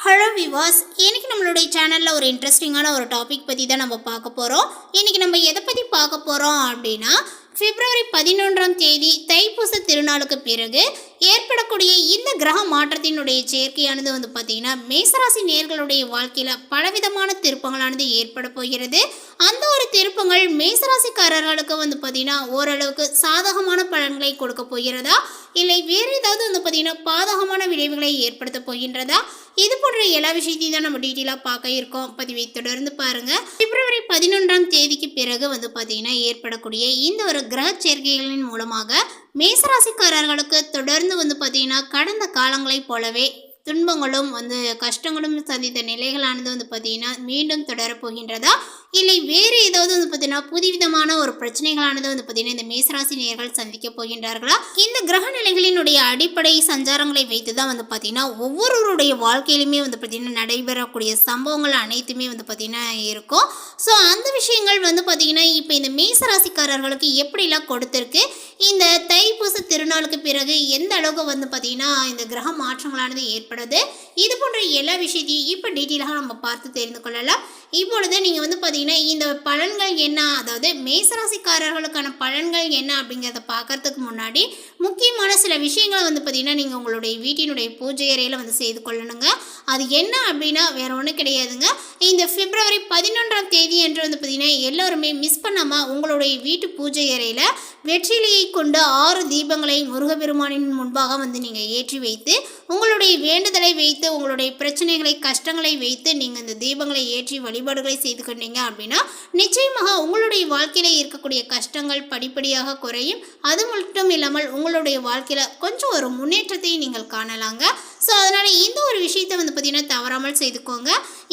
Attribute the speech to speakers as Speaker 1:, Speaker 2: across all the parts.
Speaker 1: Hello விவாஸ் இன்னைக்கு நம்மளுடைய சேனலில் ஒரு இன்ட்ரெஸ்டிங்கான ஒரு டாபிக் பற்றி தான் நம்ம பார்க்க போகிறோம் இன்னைக்கு நம்ம எதை பற்றி பார்க்க போகிறோம் அப்படின்னா பிப்ரவரி பதினொன்றாம் தேதி தைப்பூச திருநாளுக்கு பிறகு ஏற்படக்கூடிய இந்த கிரக மாற்றத்தினுடைய சேர்க்கையானது வந்து பார்த்திங்கன்னா மேசராசி நேர்களுடைய வாழ்க்கையில் பலவிதமான திருப்பங்களானது ஏற்பட போகிறது. அந்த ஒரு திருப்பங்கள் மேசராசிக்காரர்களுக்கு வந்து பார்த்திங்கன்னா ஓரளவுக்கு சாதகமான பலன்களை கொடுக்க போகிறதா? இல்லை வேறு ஏதாவது வந்து பார்த்திங்கன்னா பாதகமான விளைவுகளை ஏற்படுத்த போகின்றதா? இது போன்ற எல்லா விஷயத்தையும் தான் நம்ம டீட்டெயிலாக பார்க்க இருக்கோம். பதிவை தொடர்ந்து பாருங்கள் பிப்ரவரி பதினொன்றாம் தேதிக்கு பிறகு வந்து பார்த்திங்கன்னா ஏற்படக்கூடிய இந்த ஒரு கிரக சேர்க்கைகளின் மூலமாக மேசராசிக்காரர்களுக்கு தொடர்ந்து வந்து பார்த்திங்கன்னா கடந்த காலங்களைப் போலவே துன்பங்களும் வந்து கஷ்டங்களும் சந்தித்த நிலைகளானது வந்து பார்த்திங்கன்னா மீண்டும் தொடரப் போகின்றதா? இல்லை வேறு ஏதாவது வந்து பார்த்தீங்கன்னா புதுவிதமான ஒரு பிரச்சனைகளானது வந்து பார்த்தீங்கன்னா இந்த மேசராசி நேர்கள் சந்திக்க போகின்றார்களா? இந்த கிரக நிலைகளினுடைய அடிப்படை சஞ்சாரங்களை வைத்து தான் வந்து பார்த்தீங்கன்னா ஒவ்வொருவருடைய வாழ்க்கையிலுமே வந்து பார்த்தீங்கன்னா நடைபெறக்கூடிய சம்பவங்கள் அனைத்துமே வந்து பார்த்தீங்கன்னா இருக்கும். ஸோ அந்த விஷயங்கள் வந்து பார்த்தீங்கன்னா இப்போ இந்த மேசராசிக்காரர்களுக்கு எப்படிலாம் கொடுத்துருக்கு? இந்த தைப்பூச திருநாளுக்கு பிறகு எந்த அளவுக்கு வந்து பார்த்தீங்கன்னா இந்த கிரக மாற்றங்களானது ஏற்படுது? இது போன்ற எல்லா விஷயத்தையும் இப்போ டீட்டெயிலாக நம்ம பார்த்து தெரிந்து கொள்ளலாம். இப்பொழுது நீங்கள் வந்து பார்த்தீங்கன்னா இந்த பலன்கள் என்ன? அதாவது மேசராசிக்காரர்களுக்கான பலன்கள் என்ன அப்படிங்கிறத பார்க்கறதுக்கு முன்னாடி முக்கியமான சில விஷயங்களை வந்து பார்த்தீங்கன்னா நீங்கள் உங்களுடைய வீட்டினுடைய பூஜை அறையில் வந்து செய்து கொள்ளணுங்க. அது என்ன அப்படின்னா வேற ஒன்றும் கிடையாதுங்க. இந்த பிப்ரவரி பதினொன்றாம் தேதி என்று வந்து பார்த்தீங்கன்னா எல்லோருமே மிஸ் பண்ணாமல் உங்களுடைய வீட்டு பூஜை அறையில் வெற்றிலையை கொண்டு ஆறு தீபங்களை முருகப்பெருமானின் முன்பாக வந்து நீங்கள் ஏற்றி வைத்து உங்களுடைய வேண்டுதலை வைத்து உங்களுடைய பிரச்சனைகளை கஷ்டங்களை வைத்து நீங்கள் இந்த தீபங்களை ஏற்றி வழிபாடுகளை செய்து கொண்டீங்க அப்படின்னா நிச்சயமாக உங்களுடைய வாழ்க்கையில் இருக்கக்கூடிய கஷ்டங்கள் படிப்படியாக குறையும். அது மட்டும் இல்லாமல் உங்களுடைய வாழ்க்கையில் கொஞ்சம் ஒரு முன்னேற்றத்தை நீங்கள் காணலாங்க. ஸோ அதனால் இந்த ஒரு விஷயத்தை வந்து பார்த்தீங்கன்னா தவறாமல் செய்துக்கோங்க.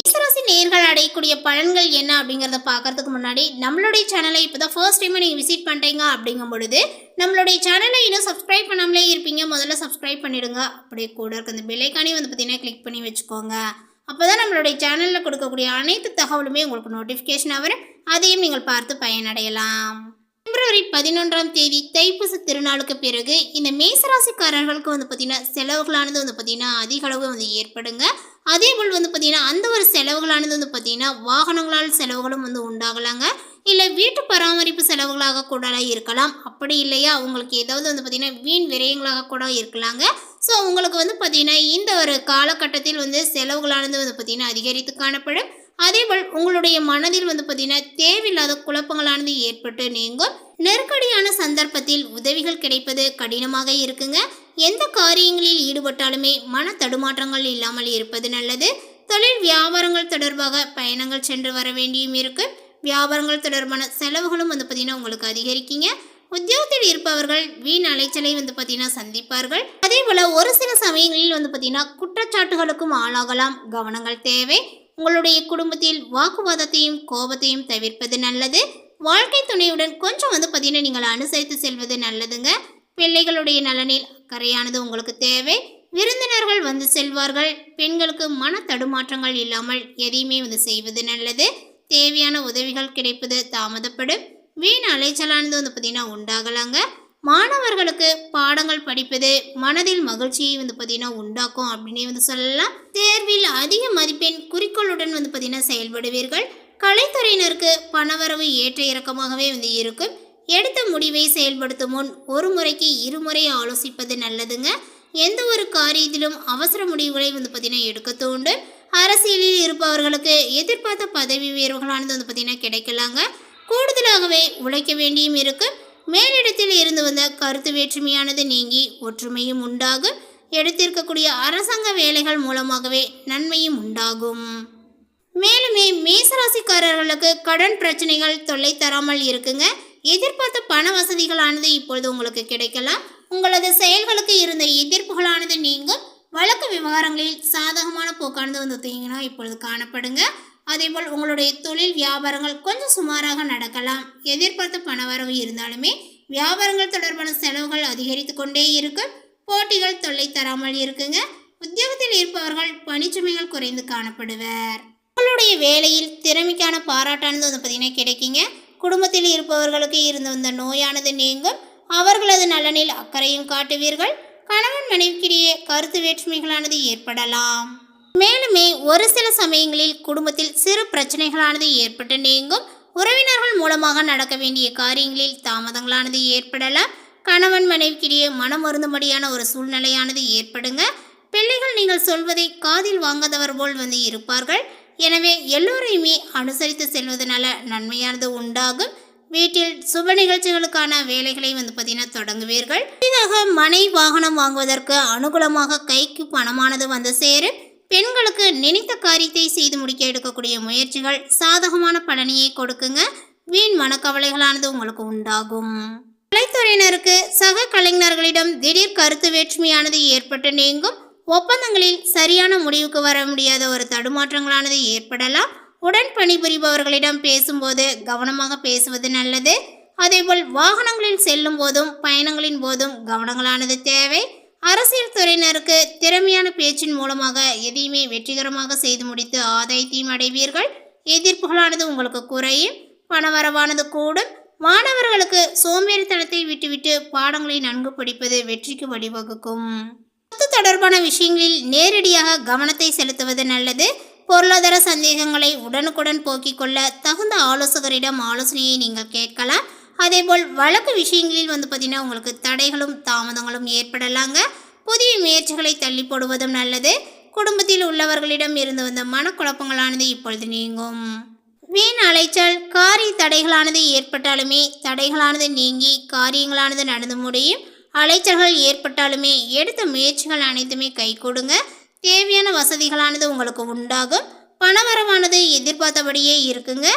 Speaker 1: இசராசி நேர்கள் அடையக்கூடிய பலன்கள் என்ன அப்படிங்கிறத பார்க்கறதுக்கு முன்னாடி நம்மளுடைய சேனலை இப்போ தான் ஃபர்ஸ்ட் டைம் நீங்கள் விசிட் பண்ணுறீங்க அப்படிங்கும் பொழுது நம்மளுடைய சேனலை இன்னும் சப்ஸ்கிரைப் பண்ணாமலே இருப்பீங்க. முதல்ல சப்ஸ்கிரைப் பண்ணிடுங்க. அப்படியே கூட இருக்க அந்த பெல்லைக்கானே வந்து பார்த்தீங்கன்னா கிளிக் பண்ணி வச்சுக்கோங்க. அப்போ தான் நம்மளுடைய சேனலில் கொடுக்கக்கூடிய அனைத்து தகவலுமே உங்களுக்கு நோட்டிஃபிகேஷனாக வரும். அதையும் நீங்கள் பார்த்து பயனடையலாம். பிப்ரவரி பதினொன்றாம் தேதி தைப்பூச திருநாளுக்கு பிறகு இந்த மேசராசிக்காரர்களுக்கு வந்து பார்த்திங்கன்னா செலவுகளானது வந்து பார்த்திங்கன்னா அதிக அளவு வந்து ஏற்படுங்க. அதே போல் வந்து பார்த்திங்கன்னா அந்த ஒரு செலவுகளானது வந்து பார்த்திங்கன்னா வாகனங்களால் செலவுகளும் வந்து உண்டாகலாங்க. இல்லை வீட்டு பராமரிப்பு செலவுகளாக கூட இருக்கலாம். அப்படி இல்லையா? உங்களுக்கு ஏதாவது வந்து பார்த்திங்கன்னா வீண் விரயங்களாக கூட இருக்கலாங்க. ஸோ உங்களுக்கு வந்து பார்த்திங்கன்னா இந்த ஒரு காலகட்டத்தில் வந்து செலவுகளானது வந்து பார்த்திங்கன்னா அதிகரித்து காணப்படும். அதேபோல் உங்களுடைய மனதில் வந்து பார்த்திங்கன்னா தேவையில்லாத குழப்பங்களானது ஏற்பட்டு நீங்கும். நெருக்கடியான சந்தர்ப்பத்தில் உதவிகள் கிடைப்பது கடினமாக இருக்குங்க. எந்த காரியங்களில் ஈடுபட்டாலுமே மன தடுமாற்றங்கள் இல்லாமல் இருப்பது நல்லது. தொழில் வியாபாரங்கள் தொடர்பாக பயணங்கள் சென்று வர வேண்டியும் இருக்குது வியாபாரங்கள் தொடர்பான செலவுகளும் வந்து பார்த்திங்கன்னா உங்களுக்கு அதிகரிக்குங்க. உத்தியோகத்தில் இருப்பவர்கள் வீண் அலைச்சலை வந்து பார்த்தீங்கன்னா சந்திப்பார்கள். அதே போல் ஒரு சில சமயங்களில் வந்து பார்த்தீங்கன்னா குற்றச்சாட்டுகளுக்கும் ஆளாகலாம். கவனங்கள் தேவை. உங்களுடைய குடும்பத்தில் வாக்குவாதத்தையும் கோபத்தையும் தவிர்ப்பது நல்லது. வாழ்க்கை துணையுடன் கொஞ்சம் வந்து பார்த்தீங்கன்னா நீங்கள் அனுசரித்து செல்வது நல்லதுங்க. பிள்ளைகளுடைய நலனில் அக்கறையானது உங்களுக்கு தேவை. விருந்தினர்கள் வந்து செல்வார்கள். பெண்களுக்கு மன தடுமாற்றங்கள் இல்லாமல் எதையுமே வந்து செய்வது நல்லது. தேவையான உதவிகள் கிடைப்பது தாமதப்படும். வீண் அலைச்சலானது வந்து பார்த்திங்கன்னா உண்டாகலாங்க. மாணவர்களுக்கு பாடங்கள் படிப்பது மனதில் மகிழ்ச்சியை வந்து பார்த்திங்கன்னா உண்டாக்கும் அப்படின்னே வந்து சொல்லலாம். தேர்வில் அதிக மதிப்பெண் குறிக்கோளுடன் வந்து பார்த்திங்கன்னா செயல்படுவீர்கள். கலைத்துறையினருக்கு பணவரவு ஏற்ற இறக்கமாகவே வந்து இருக்கும். எடுத்த முடிவை செயல்படுத்தும் முன் ஒரு முறைக்கு இருமுறை ஆலோசிப்பது நல்லதுங்க. எந்த ஒரு காரியத்திலும் அவசர முடிவுகளை வந்து பார்த்திங்கன்னா எடுக்க தூண்டும் அரசியலில் இருப்பவர்களுக்கு எதிர்பார்த்த பதவி உயர்வுகளானது வந்து பார்த்திங்கன்னா கிடைக்கலாங்க. கூடுதலாகவே உழைக்க வேண்டியும் இருக்குது மேலிடத்தில் இருந்து வந்த கருத்து வேற்றுமையானது நீங்கி ஒற்றுமையும் உண்டாகும். எடுத்திருக்கக்கூடிய அரசாங்க வேலைகள் மூலமாகவே நன்மையும் உண்டாகும். மேலுமே மேசராசிக்காரர்களுக்கு கடன் பிரச்சனைகள் தொல்லை தராமல் இருக்குங்க. எதிர்பார்த்த பண வசதிகளானது இப்பொழுது உங்களுக்கு கிடைக்கலாம். உங்களது செயல்களுக்கு இருந்த எதிர்ப்புகளானது நீங்கள் வழக்கு விவகாரங்களில் சாதகமான போக்கானது வந்து பார்த்தீங்கன்னா இப்பொழுது காணப்படுங்க. அதேபோல் உங்களுடைய தொழில் வியாபாரங்கள் கொஞ்சம் சுமாராக நடக்கலாம். எதிர்பார்த்த பணவரவு இருந்தாலுமே வியாபாரங்கள் தொடர்பான செலவுகள் அதிகரித்து கொண்டே இருக்கும். போட்டிகள் தொல்லை தராமல் இருக்குங்க. உத்தியோகத்தில் இருப்பவர்கள் பணிச்சுமைகள் குறைந்து காணப்படுவர். உங்களுடைய வேலையில் திறமைக்கான பாராட்டானது வந்து பார்த்தீங்கன்னா கிடைக்குங்க. குடும்பத்தில் இருப்பவர்களுக்கு இருந்து வந்த நோயானது நீங்கும். அவர்களது நலனில் அக்கறையும் காட்டுவீர்கள். கணவன் மனைவிக்கிடையே கருத்து வேற்றுமைகளானது ஏற்படலாம். மேலுமே ஒரு சில சமயங்களில் குடும்பத்தில் சிறு பிரச்சனைகளானது ஏற்பட்டு நீங்கும். உறவினர்கள் மூலமாக நடக்க வேண்டிய காரியங்களில் தாமதங்களானது ஏற்படலாம். கணவன் மனைவிக்கிடையே மனம் வருந்தும்படியான ஒரு சூழ்நிலையானது ஏற்படுங்க. பிள்ளைகள் நீங்கள் சொல்வதை காதில் வாங்காதவர் போல் வந்து இருப்பார்கள். எனவே எல்லோரையுமே அனுசரித்து செல்வதனால நன்மையானது உண்டாகும். வீட்டில் சுப நிகழ்ச்சிகளுக்கான வேலைகளை வந்து பார்த்தீங்கன்னா தொடங்குவீர்கள். புதிதாக மனை வாகனம் வாங்குவதற்கு அனுகூலமாக கைக்கு பணமானது வந்து சேரும். பெண்களுக்கு நினைத்த காரியத்தை செய்து முடிக்க எடுக்கக்கூடிய முயற்சிகள் சாதகமான பலனையை கொடுக்குங்க. வீண் மனக்கவலைகளானது உங்களுக்கு உண்டாகும். கலைத்துறையினருக்கு சக கலைஞர்களிடம் திடீர் கருத்து வேற்றுமையானது ஏற்பட்டு நீங்கும். ஒப்பந்தங்களில் சரியான முடிவுக்கு வர முடியாத ஒரு தடுமாற்றங்களானது ஏற்படலாம். உடன் பணிபுரிபவர்களிடம் பேசும்போது கவனமாக பேசுவது நல்லது. அதேபோல் வாகனங்களில் செல்லும் போதும் பயணங்களின் போதும் கவனங்களானது தேவை. அரசியல் துறையினருக்கு திறமையான பேச்சின் மூலமாக எதையுமே வெற்றிகரமாக செய்து முடித்து ஆதாயத்தையும் அடைவீர்கள். எதிர்ப்புகளானது உங்களுக்கு குறையும். பணவரவானது கூடும். மாணவர்களுக்கு சோம்பேறித்தனத்தை விட்டுவிட்டு பாடங்களை நன்கு படிப்பது வெற்றிக்கு வழிவகுக்கும். சொத்து தொடர்பான விஷயங்களில் நேரடியாக கவனத்தை செலுத்துவது நல்லது. பொருளாதார சந்தேகங்களை உடனுக்குடன் போக்கிக் கொள்ள தகுந்த ஆலோசகரிடம் ஆலோசனையை நீங்கள் கேட்கலாம். அதேபோல் வழக்கு விஷயங்களில் வந்து பார்த்தீங்கன்னா உங்களுக்கு தடைகளும் தாமதங்களும் ஏற்படலாங்க. புதிய முயற்சிகளை தள்ளி போடுவதும் நல்லது. குடும்பத்தில் உள்ளவர்களிடம் இருந்து வந்த மனக்குழப்பங்களானது இப்பொழுது நீங்கும். வீண் அலைச்சல் காரிய தடைகளானது ஏற்பட்டாலுமே தடைகளானது நீங்கி காரியங்களானது நடந்து முடியும். அலைச்சல்கள் ஏற்பட்டாலுமே எடுத்த முயற்சிகள் அனைத்துமே கை கொடுங்க. தேவையான வசதிகளானது உங்களுக்கு உண்டாகும். பணவரவானது எதிர்பார்த்தபடியே இருக்குங்க.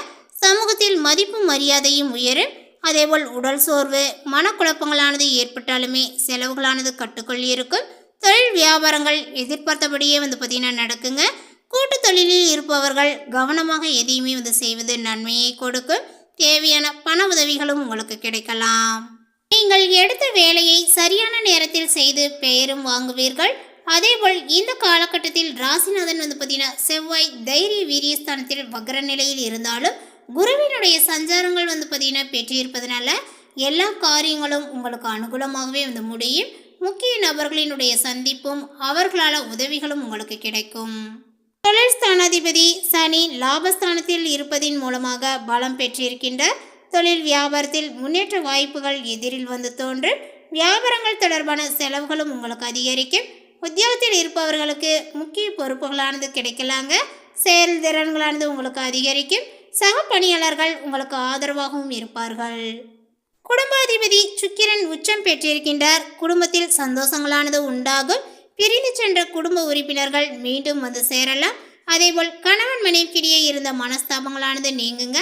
Speaker 1: சமூகத்தில் மதிப்பும் மரியாதையும் உயரும். அதேபோல் உடல் சோர்வு மனக்குழப்பங்களானது ஏற்பட்டாலுமே செலவுகளானது கட்டுக்குள் இருக்கும். தொழில் வியாபாரங்கள் எதிர்பார்த்தபடியே வந்து பார்த்திங்கன்னா நடக்குங்க. கூட்டு தொழிலில் இருப்பவர்கள் கவனமாக எதையுமே வந்து செய்வது நன்மையை கொடுக்கும். தேவையான பண உதவிகளும் உங்களுக்கு கிடைக்கலாம். நீங்கள் எடுத்த வேலையை சரியான நேரத்தில் செய்து பெயரும் வாங்குவீர்கள். அதேபோல் இந்த காலகட்டத்தில் ராசிநாதன் வந்து பார்த்தீங்கன்னா செவ்வாய் தைரிய வீரியஸ்தானத்தில் வக்ர நிலையில் இருந்தாலும் குருவினுடைய சஞ்சாரங்கள் வந்து பார்த்தீங்கன்னா பெற்றிருப்பதனால எல்லா காரியங்களும் உங்களுக்கு அனுகூலமாகவே வந்து முடியும். முக்கிய நபர்களினுடைய சந்திப்பும் அவர்களால் உதவிகளும் உங்களுக்கு கிடைக்கும். தொழில் ஸ்தானாதிபதி சனி லாபஸ்தானத்தில் இருப்பதின் மூலமாக பலம் பெற்றிருக்கின்ற தொழில் வியாபாரத்தில் முன்னேற்ற வாய்ப்புகள் எதிரில் வந்து தோன்றும். வியாபாரங்கள் தொடர்பான செலவுகளும் உங்களுக்கு அதிகரிக்கும். உத்தியோகத்தில் இருப்பவர்களுக்கு முக்கிய பொறுப்புகளானது கிடைக்கலாங்க. செயல்திறன்களானது உங்களுக்கு அதிகரிக்கும். சக பணியாளர்கள் உங்களுக்கு ஆதரவாகவும் இருப்பார்கள். குடும்பாதிபதி சுக்கிரன் உச்சம் பெற்றிருக்கின்றார். குடும்பத்தில் சந்தோஷங்களானது உண்டாகும். பிரிந்து சென்ற குடும்ப உறுப்பினர்கள் மீண்டும் வந்து சேரலாம். அதேபோல் கணவன் மனைவிக்கிடையே இருந்த மனஸ்தாபங்களானது நீங்குங்க.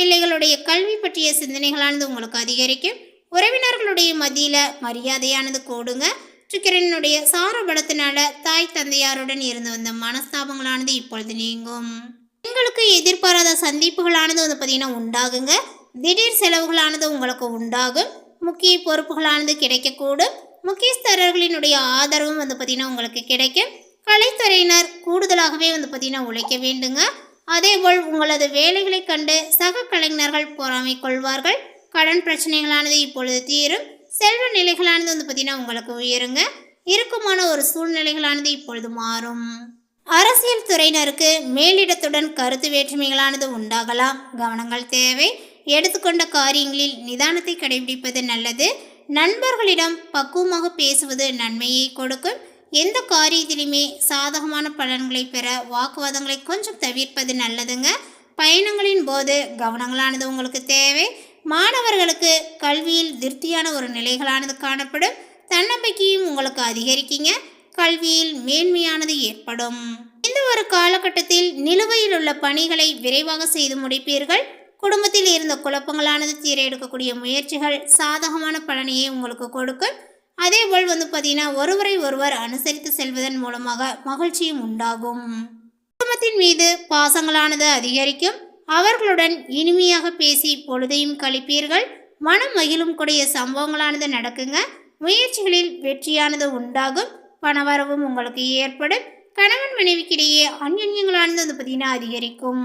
Speaker 1: பிள்ளைகளுடைய கல்வி பற்றிய சிந்தனைகளானது உங்களுக்கு அதிகரிக்கும். உறவினர்களுடைய மத்தியில் மரியாதையானது கூடுங்க. சுக்கிரனுடைய சாரபலத்தினால தாய் தந்தையாருடன் இருந்து வந்த மனஸ்தாபங்களானது இப்பொழுது நீங்கும். பெண்களுக்கு எதிர்பாராத சந்திப்புகளானது வந்து பார்த்தீங்கன்னா உண்டாகுங்க. திடீர் செலவுகளானது உங்களுக்கு உண்டாகும். முக்கிய பொறுப்புகளானது கிடைக்கக்கூடும். முக்கியஸ்தரர்களினுடைய ஆதரவும் வந்து பார்த்தீங்கன்னா உங்களுக்கு கிடைக்கும். கலைத்துறையினர் கூடுதலாகவே வந்து பார்த்தீங்கன்னா உழைக்க வேண்டுங்க. அதேபோல் உங்களது வேலைகளை கண்டு சக கலைஞர்கள் பொறாமை கொள்வார்கள். கடன் பிரச்சனைகளானது இப்பொழுது தீரும். செல்வ நிலைகளானது வந்து பார்த்தீங்கன்னா உங்களுக்கு உயருங்க. இறுக்கமான ஒரு சூழ்நிலைகளானது இப்பொழுது மாறும். அரசியல் துறையினருக்கு மேலிடத்துடன் கருத்து வேற்றுமைகளானது உண்டாகலாம். கவனங்கள் தேவை. எடுத்துக்கொண்ட காரியங்களில் நிதானத்தை கடைபிடிப்பது நல்லது. நண்பர்களிடம் பக்குவமாக பேசுவது நன்மையை கொடுக்கும். எந்த காரியத்திலுமே சாதகமான பலன்களை பெற வாக்குவாதங்களை கொஞ்சம் தவிர்ப்பது நல்லதுங்க. பயணங்களின் போது கவனங்களானது உங்களுக்கு தேவை. மாணவர்களுக்கு கல்வியில் திருப்தியான ஒரு நிலைகளானது காணப்படும். தன்னம்பிக்கையும் உங்களுக்கு அதிகரிக்குங்க. கல்வியில் மேன்மையானது ஏற்படும். இந்த ஒரு காலகட்டத்தில் நிலுவையில் உள்ள பணிகளை விரைவாக செய்து முடிப்பீர்கள். குடும்பத்தில் இருந்த குழப்பங்களானது தீர எடுக்கக்கூடிய முயற்சிகள் சாதகமான பலனையே உங்களுக்கு கொடுக்கும். அதேபோல் வந்து பார்த்தீங்கன்னா ஒருவரை ஒருவர் அனுசரித்து செல்வதன் மூலமாக மகிழ்ச்சியும் உண்டாகும். குடும்பத்தின் மீது பாசங்களானது அதிகரிக்கும். அவர்களுடன் இனிமையாக பேசி பொழுதையும் கழிப்பீர்கள். மனம் மகிழும் கூடிய சம்பவங்களானது நடக்குங்க. முயற்சிகளில் வெற்றியானது உண்டாகும். பணவரவும் உங்களுக்கு ஏற்படும். கணவன் மனைவிக்கிடையே அந்யோன்யங்களானது வந்து பார்த்தீங்கன்னா அதிகரிக்கும்.